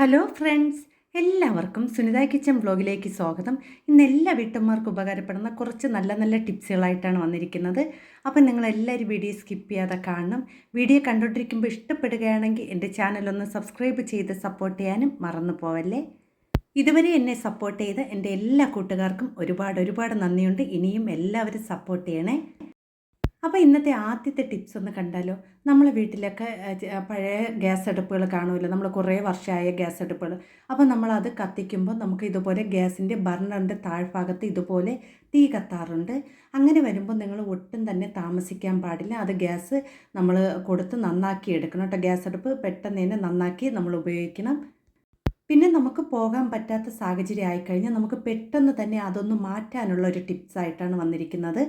Hello friends എല്ലാവർക്കും Sunitha kitchen ബ്ലോഗിലേക്ക് സ്വാഗതം. ഇന്ന് എല്ലാ വീട്ടമ്മമാർക്കും ഉപകാരപ്പെടുന്ന കുറച്ച് നല്ല നല്ല ടിപ്സുകളായിട്ടാണ് വന്നിരിക്കുന്നത്. അപ്പം നിങ്ങളെല്ലാവരും വീഡിയോ സ്കിപ്പ് ചെയ്യാതെ കാണണം. വീഡിയോ കണ്ടുകൊണ്ടിരിക്കുമ്പോൾ ഇഷ്ടപ്പെടുകയാണെങ്കിൽ എന്റെ ചാനലൊന്ന് സബ്സ്ക്രൈബ് ചെയ്ത് സപ്പോർട്ട് ചെയ്യാനും മറന്നു പോവല്ലേ? ഇതുവരെ എന്നെ സപ്പോർട്ട് ചെയ്ത എന്റെ എല്ലാ കൂട്ടുകാർക്കും ഒരുപാട് ഒരുപാട് നന്ദിയുണ്ട്. ഇനിയും എല്ലാവരും സപ്പോർട്ട് ചെയ്യണേ. അപ്പോൾ ഇന്നത്തെ ആദ്യത്തെ ടിപ്സ് ഒന്ന് കണ്ടാലോ? നമ്മളെ വീട്ടിലൊക്കെ പഴയ ഗ്യാസ് അടുപ്പുകൾ കാണുമല്ലോ? നമ്മൾ കുറേ വർഷമായ ഗ്യാസ് അടുപ്പുകൾ. അപ്പോൾ നമ്മളത് കത്തിക്കുമ്പോൾ നമുക്ക് ഇതുപോലെ ഗ്യാസിന്റെ ബർണറിന്റെ താഴ്ഭാഗത്ത് ഇതുപോലെ തീ കത്താറുണ്ട്. അങ്ങനെ വരുമ്പോൾ നിങ്ങൾ ഒട്ടും തന്നെ താമസിക്കാൻ പാടില്ല. അത് ഗ്യാസ് നമ്മൾ കൊടുത്ത് നന്നാക്കി എടുക്കണം കേട്ടോ. ഗ്യാസ് അടുപ്പ് പെട്ടെന്ന് തന്നെ നന്നാക്കി നമ്മൾ ഉപയോഗിക്കണം. പിന്നെ നമുക്ക് പോകാൻ പറ്റാത്ത സാഹചര്യം ആയിക്കഴിഞ്ഞാൽ നമുക്ക് പെട്ടെന്ന് തന്നെ അതൊന്ന് മാറ്റാനുള്ള ഒരു ടിപ്സായിട്ടാണ് വന്നിരിക്കുന്നത്.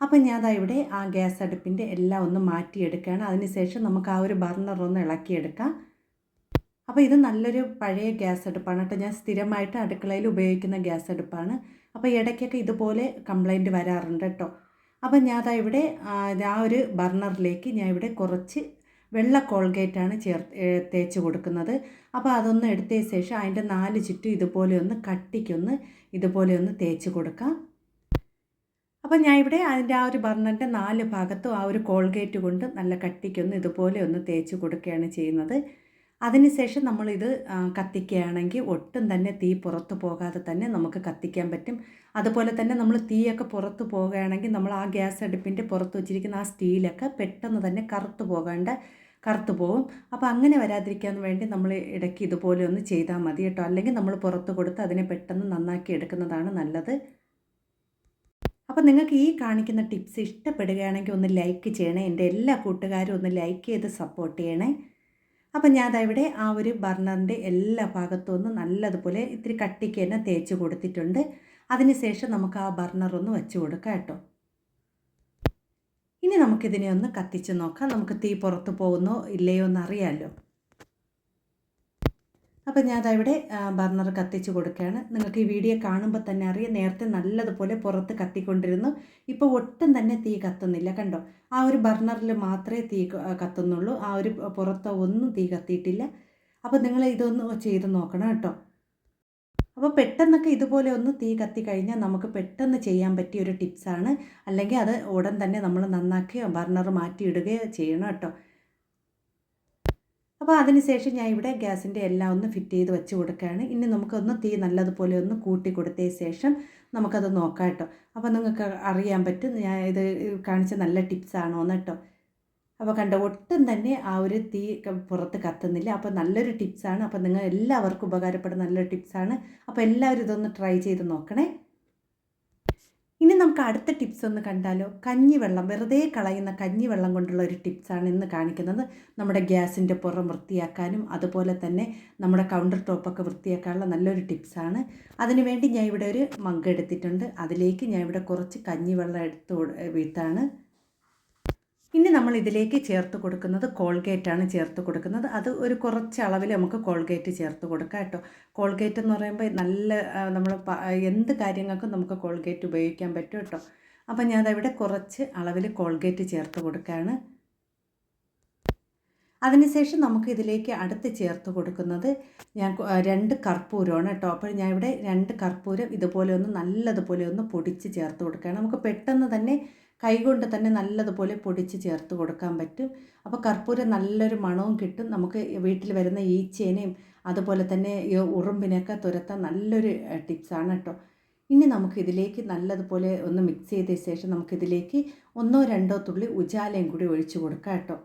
അപ്പം ഞാൻ അതാ ഇവിടെ ആ ഗ്യാസ് അടുപ്പിന്റെ എല്ലാം ഒന്ന് മാറ്റിയെടുക്കുകയാണ്. അതിനുശേഷം നമുക്ക് ആ ഒരു ബർണർ ഒന്ന് ഇളക്കിയെടുക്കാം. അപ്പോൾ ഇത് നല്ലൊരു പഴയ ഗ്യാസ് അടുപ്പാണ് കേട്ടോ. ഞാൻ സ്ഥിരമായിട്ട് അടുക്കളയിൽ ഉപയോഗിക്കുന്ന ഗ്യാസ് അടുപ്പാണ്. അപ്പോൾ ഇടയ്ക്കൊക്കെ ഇതുപോലെ കംപ്ലൈന്റ് വരാറുണ്ട് കേട്ടോ. അപ്പോൾ ഞാൻ അതാ ഇവിടെ ആ, ഒരു ബർണറിലേക്ക് ഞാൻ ഇവിടെ കുറച്ച് വെള്ള കോൾഗേറ്റാണ് ചേർ തേച്ച് കൊടുക്കുന്നത്. അപ്പോൾ അതൊന്ന് എടുത്തതിന് ശേഷം അതിന്റെ നാല് ചുറ്റും ഇതുപോലെ ഒന്ന് കട്ടിക്കൊന്ന് ഇതുപോലെ ഒന്ന് തേച്ച് കൊടുക്കാം. അപ്പോൾ ഞാൻ ഇവിടെ അതിന്റെ ആ ഒരു ബർണറിന്റെ നാല് ഭാഗത്തും ആ ഒരു കോൾഗേറ്റ് കൊണ്ട് നല്ല കട്ടിക്കൊന്ന് ഇതുപോലെ ഒന്ന് തേച്ച് കൊടുക്കുകയാണ് ചെയ്യുന്നത്. അതിനുശേഷം നമ്മളിത് കത്തിക്കുകയാണെങ്കിൽ ഒട്ടും തന്നെ തീ പുറത്ത് പോകാതെ തന്നെ നമുക്ക് കത്തിക്കാൻ പറ്റും. അതുപോലെ തന്നെ നമ്മൾ തീയൊക്കെ പുറത്ത് പോകുകയാണെങ്കിൽ നമ്മൾ ആ ഗ്യാസ് അടുപ്പിന്റെ പുറത്ത് വെച്ചിരിക്കുന്ന ആ സ്റ്റീലൊക്കെ പെട്ടെന്ന് തന്നെ കറുത്ത് പോകാണ്ട് കറുത്ത് പോകും അപ്പോൾ അങ്ങനെ വരാതിരിക്കാൻ വേണ്ടി നമ്മൾ ഇടയ്ക്ക് ഇതുപോലെ ഒന്ന് ചെയ്താൽ മതി കേട്ടോ. അല്ലെങ്കിൽ നമ്മൾ പുറത്ത് കൊടുത്ത് അതിനെ പെട്ടെന്ന് നന്നാക്കി എടുക്കുന്നതാണ് നല്ലത്. അപ്പോൾ നിങ്ങൾക്ക് ഈ കാണിക്കുന്ന ടിപ്സ് ഇഷ്ടപ്പെടുകയാണെങ്കിൽ ഒന്ന് ലൈക്ക് ചെയ്യണേ. എന്റെ എല്ലാ കൂട്ടുകാരും ഒന്ന് ലൈക്ക് ചെയ്ത് സപ്പോർട്ട് ചെയ്യണേ. അപ്പം ഞാൻ ഇവിടെ ആ ഒരു ബർണറിന്റെ എല്ലാ ഭാഗത്തും ഒന്ന് നല്ലതുപോലെ ഇത്തിരി കട്ടിക്ക് തന്നെ തേച്ച് കൊടുത്തിട്ടുണ്ട്. അതിനുശേഷം നമുക്ക് ആ ബർണർ ഒന്ന് വെച്ച് കൊടുക്കാം കേട്ടോ. ഇനി നമുക്കിതിനെ ഒന്ന് കത്തിച്ച് നോക്കാം. നമുക്ക് തീ പുറത്ത് പോകുന്നോ ഇല്ലയോ എന്ന് അറിയാമല്ലോ അപ്പോൾ ഞാൻ അതവിടെ ബർണർ കത്തിച്ച് കൊടുക്കുകയാണ്. നിങ്ങൾക്ക് ഈ വീഡിയോ കാണുമ്പോൾ തന്നെ അറിയാം നേരത്തെ നല്ലതുപോലെ പുറത്ത് കത്തിക്കൊണ്ടിരുന്നു. ഇപ്പോൾ ഒട്ടും തന്നെ തീ കത്തുന്നില്ല കണ്ടോ? ആ ഒരു ബർണറിൽ മാത്രമേ തീ കത്തുന്നുള്ളൂ. ആ ഒരു പുറത്തോ ഒന്നും തീ കത്തിയിട്ടില്ല. അപ്പോൾ നിങ്ങൾ ഇതൊന്ന് ചെയ്ത് നോക്കണം കേട്ടോ. അപ്പോൾ പെട്ടെന്നൊക്കെ ഇതുപോലെ ഒന്ന് തീ കത്തി കഴിഞ്ഞാൽ നമുക്ക് പെട്ടെന്ന് ചെയ്യാൻ പറ്റിയ ഒരു ടിപ്സാണ്. അല്ലെങ്കിൽ അത് ഉടൻ തന്നെ നമ്മൾ നന്നാക്കി ബർണർ മാറ്റിയിടുകയോ ചെയ്യണം കേട്ടോ. അപ്പോൾ അതിനുശേഷം ഞാൻ ഇവിടെ ഗ്യാസിന്റെ എല്ലാം ഒന്ന് ഫിറ്റ് ചെയ്ത് വെച്ച് കൊടുക്കുകയാണ്. ഇനി നമുക്കൊന്ന് തീ നല്ലതുപോലെ ഒന്ന് കൂട്ടി കൊടുത്തതിന് ശേഷം നമുക്കത് നോക്കാം കേട്ടോ. അപ്പോൾ നിങ്ങൾക്ക് അറിയാൻ പറ്റും ഞാൻ ഇത് കാണിച്ച നല്ല ടിപ്സാണോ എന്ന് കേട്ടോ. അപ്പോൾ കണ്ട ഒട്ടും തന്നെ ആ ഒരു തീ പുറത്ത് കത്തുന്നില്ല. അപ്പോൾ നല്ലൊരു ടിപ്സാണ് അപ്പോൾ നിങ്ങൾ എല്ലാവർക്കും ഉപകാരപ്പെടുന്ന നല്ലൊരു ടിപ്സാണ് അപ്പോൾ എല്ലാവരും ഇതൊന്ന് ട്രൈ ചെയ്ത് നോക്കണേ. ഇനി നമുക്ക് അടുത്ത ടിപ്സ് ഒന്ന് കണ്ടാലോ? കഞ്ഞിവെള്ളം വെറുതെ കളയുന്ന കഞ്ഞിവെള്ളം കൊണ്ടുള്ള ഒരു ടിപ്സാണ് ഇന്ന് കാണിക്കുന്നത്. നമ്മുടെ ഗ്യാസിന്റെ പുറം വൃത്തിയാക്കാനും അതുപോലെ തന്നെ നമ്മുടെ കൗണ്ടർ ടോപ്പൊക്കെ വൃത്തിയാക്കാനുള്ള നല്ലൊരു ടിപ്സാണ് അതിനുവേണ്ടി ഞാൻ ഇവിടെ ഒരു മഗ് എടുത്തിട്ടുണ്ട്. അതിലേക്ക് ഞാൻ ഇവിടെ കുറച്ച് കഞ്ഞിവെള്ളം എടുത്ത് വീത്താണ്. ഇനി നമ്മൾ ഇതിലേക്ക് ചേർത്ത് കൊടുക്കുന്നത് കോൾഗേറ്റ് ആണ് ചേർത്ത് കൊടുക്കുന്നത്. അത് ഒരു കുറച്ച് അളവിൽ നമുക്ക് കോൾഗേറ്റ് ചേർത്ത് കൊടുക്കാം കേട്ടോ. കോൾഗേറ്റ് എന്ന് പറയുമ്പോൾ നല്ല നമ്മൾ എന്ത് കാര്യങ്ങൾക്കും നമുക്ക് കോൾഗേറ്റ് ഉപയോഗിക്കാൻ പറ്റും കേട്ടോ. അപ്പം ഞാൻ ഇവിടെ കുറച്ച് അളവിൽ കോൾഗേറ്റ് ചേർത്ത് കൊടുക്കുകയാണ്. അതിനുശേഷം നമുക്ക് ഇതിലേക്ക് അടുത്ത് ചേർത്ത് കൊടുക്കുന്നത് ഞാൻ രണ്ട് കർപ്പൂരമാണ് കേട്ടോ. അപ്പോൾ ഞാൻ ഇവിടെ രണ്ട് കർപ്പൂരം ഇതുപോലെ ഒന്ന് നല്ലതുപോലെ ഒന്ന് പൊടിച്ച് ചേർത്ത് കൊടുക്കുകയാണ്. നമുക്ക് പെട്ടെന്ന് തന്നെ കൈകൊണ്ട് തന്നെ നല്ലതുപോലെ പൊടിച്ച് ചേർത്ത് കൊടുക്കാൻ പറ്റും. അപ്പോൾ കർപ്പൂരം നല്ലൊരു മണവും കിട്ടും. നമുക്ക് വീട്ടിൽ വരുന്ന ഈച്ചേനെയും അതുപോലെ തന്നെ ഉറുമ്പിനെയൊക്കെ തുരത്താൻ നല്ലൊരു ടിപ്സാണ് കേട്ടോ. ഇനി നമുക്ക് ഇതിലേക്ക് നല്ലതുപോലെ ഒന്ന് മിക്സ് ചെയ്ത ശേഷം നമുക്കിതിലേക്ക് ഒന്നോ രണ്ടോ തുള്ളി ഉജാലയും കൂടി ഒഴിച്ചു കൊടുക്കാം കേട്ടോ.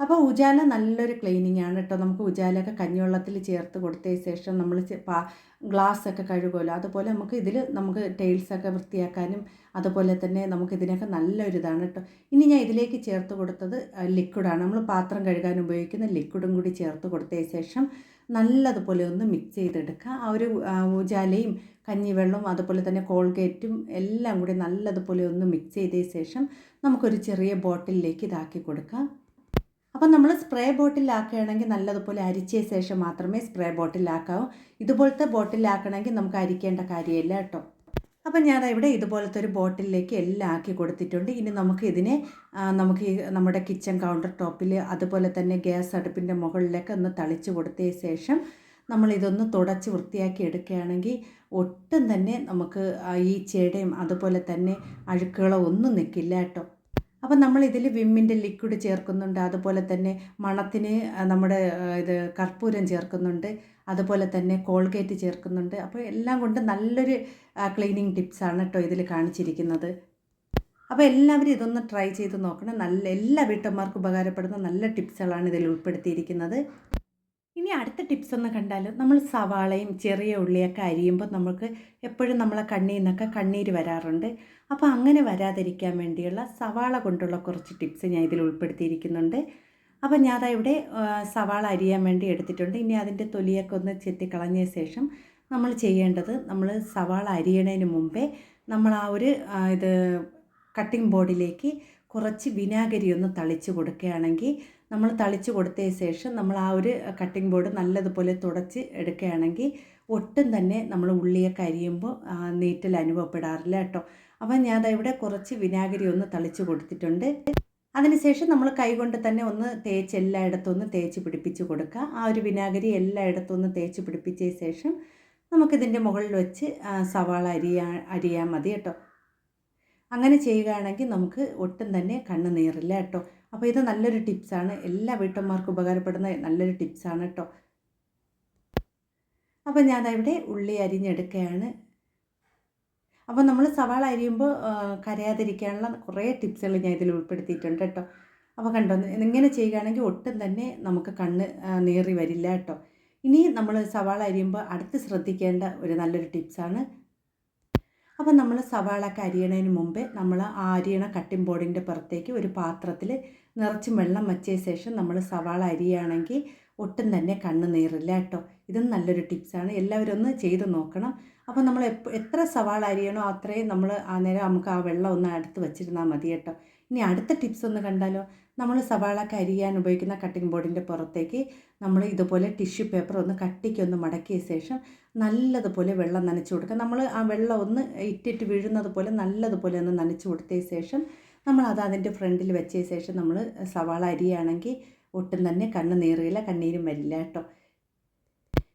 അപ്പോൾ ഉജാല നല്ലൊരു ക്ലീനിങ് ആണ് കേട്ടോ നമുക്ക് ഉജാലയൊക്കെ കഞ്ഞിവെള്ളത്തിൽ ചേർത്ത് കൊടുത്തതിന് ശേഷം നമ്മൾ ഗ്ലാസ് ഒക്കെ കഴുകുമല്ലോ അതുപോലെ നമുക്ക് ഇതിൽ നമുക്ക് ടൈൽസൊക്കെ വൃത്തിയാക്കാനും അതുപോലെ തന്നെ നമുക്ക് ഇതിനൊക്കെ നല്ലൊരു ഇതാണ് കേട്ടോ ഇനി ഞാൻ ഇതിലേക്ക് ചേർത്ത് കൊടുത്തത് ലിക്വിഡാണ് നമ്മൾ പാത്രം കഴുകാൻ ഉപയോഗിക്കുന്ന ലിക്വിഡും കൂടി ചേർത്ത് കൊടുത്ത ശേഷം നല്ലതുപോലെ ഒന്ന് മിക്സ് ചെയ്തെടുക്കുക. ആ ഒരു ഉജാലയും കഞ്ഞിവെള്ളവും അതുപോലെ തന്നെ കോൾഗേറ്റും എല്ലാം കൂടി നല്ലതുപോലെ ഒന്ന് മിക്സ് ചെയ്ത ശേഷം നമുക്കൊരു ചെറിയ ബോട്ടിലിലേക്ക് ഇതാക്കി കൊടുക്കാം അപ്പം നമ്മൾ സ്പ്രേ ബോട്ടിലാക്കുകയാണെങ്കിൽ നല്ലതുപോലെ അരിച്ച ശേഷം മാത്രമേ സ്പ്രേ ബോട്ടിലാക്കാവൂ. ഇതുപോലത്തെ ബോട്ടിലാക്കണമെങ്കിൽ നമുക്ക് അരിക്കേണ്ട കാര്യമില്ല കേട്ടോ. അപ്പം ഞാൻ ഇവിടെ ഇതുപോലത്തെ ഒരു ബോട്ടിലേക്ക് എല്ലാം ആക്കി കൊടുത്തിട്ടുണ്ട്. ഇനി നമുക്ക് ഇതിനെ നമുക്ക് നമ്മുടെ കിച്ചൺ കൗണ്ടർ ടോപ്പിൽ അതുപോലെ തന്നെ ഗ്യാസ് അടുപ്പിന്റെ മുകളിലേക്ക് ഒന്ന് തളിച്ച് കൊടുത്തതിന് ശേഷം നമ്മൾ ഇതൊന്ന് തുടച്ച് വൃത്തിയാക്കി എടുക്കുകയാണെങ്കിൽ ഒട്ടും തന്നെ നമുക്ക് ഈ ചേടയും അതുപോലെ തന്നെ അഴുക്കുകളോ ഒന്നും നിൽക്കില്ല കേട്ടോ. അപ്പം നമ്മൾ ഇതിൽ വിമ്മിന്റെ ലിക്വിഡ് ചേർക്കുന്നുണ്ട് അതുപോലെ തന്നെ മണത്തിന് നമ്മുടെ ഇത് കർപ്പൂരം ചേർക്കുന്നുണ്ട് അതുപോലെ തന്നെ കോൾഗേറ്റ് ചേർക്കുന്നുണ്ട്. അപ്പോൾ എല്ലാം കൊണ്ട് നല്ലൊരു ക്ലീനിങ് ടിപ്സാണ് കേട്ടോ ഇതിൽ കാണിച്ചിരിക്കുന്നത്. അപ്പോൾ എല്ലാവരും ഇതൊന്ന് ട്രൈ ചെയ്ത് നോക്കണം. നല്ല എല്ലാ വീട്ടമ്മമാർക്കും ഉപകാരപ്പെടുന്ന നല്ല ടിപ്സുകളാണ് ഇതിൽ ഉൾപ്പെടുത്തിയിരിക്കുന്നത്. ഇനി അടുത്ത ടിപ്സ് ഒന്ന് കണ്ടാൽ നമ്മൾ സവാളയും ചെറിയ ഉള്ളിയൊക്കെ അരിയുമ്പോൾ നമുക്ക് എപ്പോഴും നമ്മളെ കണ്ണിൽ നിന്നൊക്കെ കണ്ണീര് വരാറുണ്ട്. അപ്പോൾ അങ്ങനെ വരാതിരിക്കാൻ വേണ്ടിയുള്ള സവാള കൊണ്ടുള്ള കുറച്ച് ടിപ്സ് ഞാൻ ഇതിൽ ഉൾപ്പെടുത്തിയിരിക്കുന്നുണ്ട്. അപ്പോൾ ഞാൻ ഇവിടെ സവാള അരിയാൻ വേണ്ടി എടുത്തിട്ടുണ്ട്. ഇനി അതിന്റെ തൊലിയൊക്കെ ഒന്ന് ചെത്തിക്കളഞ്ഞ ശേഷം നമ്മൾ ചെയ്യേണ്ടത് നമ്മൾ സവാള അരിയണതിന് മുമ്പേ നമ്മൾ ആ ഒരു ഇത് കട്ടിംഗ് ബോർഡിലേക്ക് കുറച്ച് വിനാഗിരി ഒന്ന് തളിച്ച് കൊടുക്കുകയാണെങ്കിൽ നമ്മൾ തളിച്ച് കൊടുത്തതിന് ശേഷം നമ്മൾ ആ ഒരു കട്ടിംഗ് ബോർഡ് നല്ലതുപോലെ തുടച്ച് എടുക്കുകയാണെങ്കിൽ ഒട്ടും തന്നെ നമ്മൾ ഉള്ളിയൊക്കെ അരിയുമ്പോൾ നീറ്റൽ അനുഭവപ്പെടാറില്ല കേട്ടോ. അപ്പം ഞാൻ ഇവിടെ കുറച്ച് വിനാഗിരി ഒന്ന് തളിച്ച് കൊടുത്തിട്ടുണ്ട്. അതിനുശേഷം നമ്മൾ കൈകൊണ്ട് തന്നെ ഒന്ന് തേച്ച് എല്ലായിടത്തും ഒന്ന് തേച്ച് പിടിപ്പിച്ച് കൊടുക്കുക. ആ ഒരു വിനാഗിരി എല്ലായിടത്തും ഒന്ന് തേച്ച് പിടിപ്പിച്ചതിന് ശേഷം നമുക്കിതിന്റെ മുകളിൽ വെച്ച് സവാള അരിയാ അരിയാൽ മതി കേട്ടോ. അങ്ങനെ ചെയ്യുകയാണെങ്കിൽ നമുക്ക് ഒട്ടും തന്നെ കണ്ണ് നീറില്ല കേട്ടോ. അപ്പോൾ ഇത് നല്ലൊരു ടിപ്സാണ് എല്ലാ വീട്ടമ്മമാർക്കും ഉപകാരപ്പെടുന്ന നല്ലൊരു ടിപ്സാണ് കേട്ടോ അപ്പോൾ ഞാനവിടെ ഉള്ളി അരിഞ്ഞെടുക്കുകയാണ് അപ്പോൾ നമ്മൾ സവാള അരിയുമ്പോൾ കരയാതിരിക്കാനുള്ള കുറേ ടിപ്സുകൾ ഞാൻ ഇതിൽ ഉൾപ്പെടുത്തിയിട്ടുണ്ട് കേട്ടോ അപ്പോൾ കണ്ടോ ഇങ്ങനെ ചെയ്യുകയാണെങ്കിൽ ഒട്ടും തന്നെ നമുക്ക് കണ്ണ് നേറി വരില്ല കേട്ടോ ഇനി നമ്മൾ സവാള അരിയുമ്പോൾ അടുത്ത് ശ്രദ്ധിക്കേണ്ട ഒരു നല്ലൊരു ടിപ്സാണ് അപ്പോൾ നമ്മൾ സവാളൊക്കെ അരിയണതിന് മുമ്പേ നമ്മൾ ആ അരിയണ കട്ടിംഗ് ബോർഡിന്റെ പുറത്തേക്ക് ഒരു പാത്രത്തിൽ നിറച്ച് വെള്ളം വച്ചതിന് ശേഷം നമ്മൾ സവാള അരിയുകയാണെങ്കിൽ ഒട്ടും തന്നെ കണ്ണ് നീറില്ല കേട്ടോ. ഇതും നല്ലൊരു ടിപ്സാണ് എല്ലാവരും ഒന്ന് ചെയ്ത് നോക്കണം. അപ്പോൾ നമ്മൾ എത്ര സവാള അരിയണോ അത്രയും നമ്മൾ ആ നേരം നമുക്ക് ആ വെള്ളം ഒന്ന് അടുത്ത് വെച്ചിരുന്നാൽ മതി കേട്ടോ. ഇനി അടുത്ത ടിപ്സ് ഒന്ന് കണ്ടാലോ? നമ്മൾ സവാളൊക്കെ അരിയാൻ ഉപയോഗിക്കുന്ന കട്ടിംഗ് ബോർഡിന്റെ പുറത്തേക്ക് നമ്മൾ ഇതുപോലെ ടിഷ്യൂ പേപ്പർ ഒന്ന് കട്ടിക്ക് ഒന്ന് മടക്കിയ ശേഷം നല്ലതുപോലെ വെള്ളം നനച്ചു കൊടുക്കുക. നമ്മൾ ആ വെള്ളം ഒന്ന് ഇറ്റിട്ട് വീഴുന്നത് പോലെ നല്ലതുപോലെ ഒന്ന് നനച്ചു കൊടുത്തതിന് ശേഷം നമ്മൾ അത് അതിന്റെ ഫ്രണ്ടിൽ വെച്ച ശേഷം നമ്മൾ സവാള അരിയാണെങ്കിൽ ഒട്ടും തന്നെ കണ്ണ് നീറുകയില്ല കണ്ണീരും വരില്ല കേട്ടോ.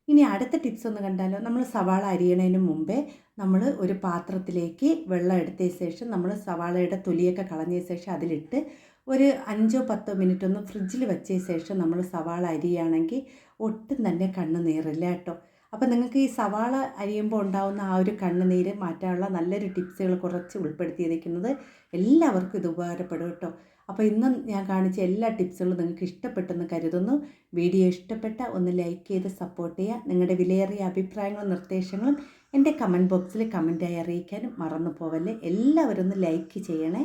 ഇനി അടുത്ത ടിപ്സ് ഒന്ന് കണ്ടാലോ? നമ്മൾ സവാള അരിയണതിന് മുമ്പേ നമ്മൾ ഒരു പാത്രത്തിലേക്ക് വെള്ളം എടുത്ത ശേഷം നമ്മൾ സവാളയുടെ തൊലിയൊക്കെ കളഞ്ഞ ശേഷം അതിലിട്ട് ഒരു അഞ്ചോ പത്തോ മിനിറ്റ് ഒന്ന് ഫ്രിഡ്ജിൽ വെച്ച ശേഷം നമ്മൾ സവാള അരിയാണെങ്കിൽ ഒട്ടും തന്നെ കണ്ണ് നീറില്ല കേട്ടോ. അപ്പോൾ നിങ്ങൾക്ക് ഈ സവാള അരിയുമ്പോൾ ഉണ്ടാകുന്ന ആ ഒരു കണ്ണുനീര് മാറ്റാനുള്ള നല്ലൊരു ടിപ്സുകൾ കുറച്ച് ഉൾപ്പെടുത്തിയിരിക്കുന്നത് എല്ലാവർക്കും ഇത് ഉപകാരപ്പെടും കേട്ടോ. അപ്പോൾ ഇന്നും ഞാൻ കാണിച്ച എല്ലാ ടിപ്സുകളും നിങ്ങൾക്ക് ഇഷ്ടപ്പെട്ടെന്ന് കരുതുന്നു. വീഡിയോ ഇഷ്ടപ്പെട്ട ഒന്ന് ലൈക്ക് ചെയ്ത് സപ്പോർട്ട് ചെയ്യുക. നിങ്ങളുടെ വിലയേറിയ അഭിപ്രായങ്ങളും നിർദ്ദേശങ്ങളും എന്റെ കമന്റ് ബോക്സിൽ കമന്റായി അറിയിക്കാനും മറന്നു പോവല്ലേ. എല്ലാവരും ഒന്ന് ലൈക്ക് ചെയ്യണേ.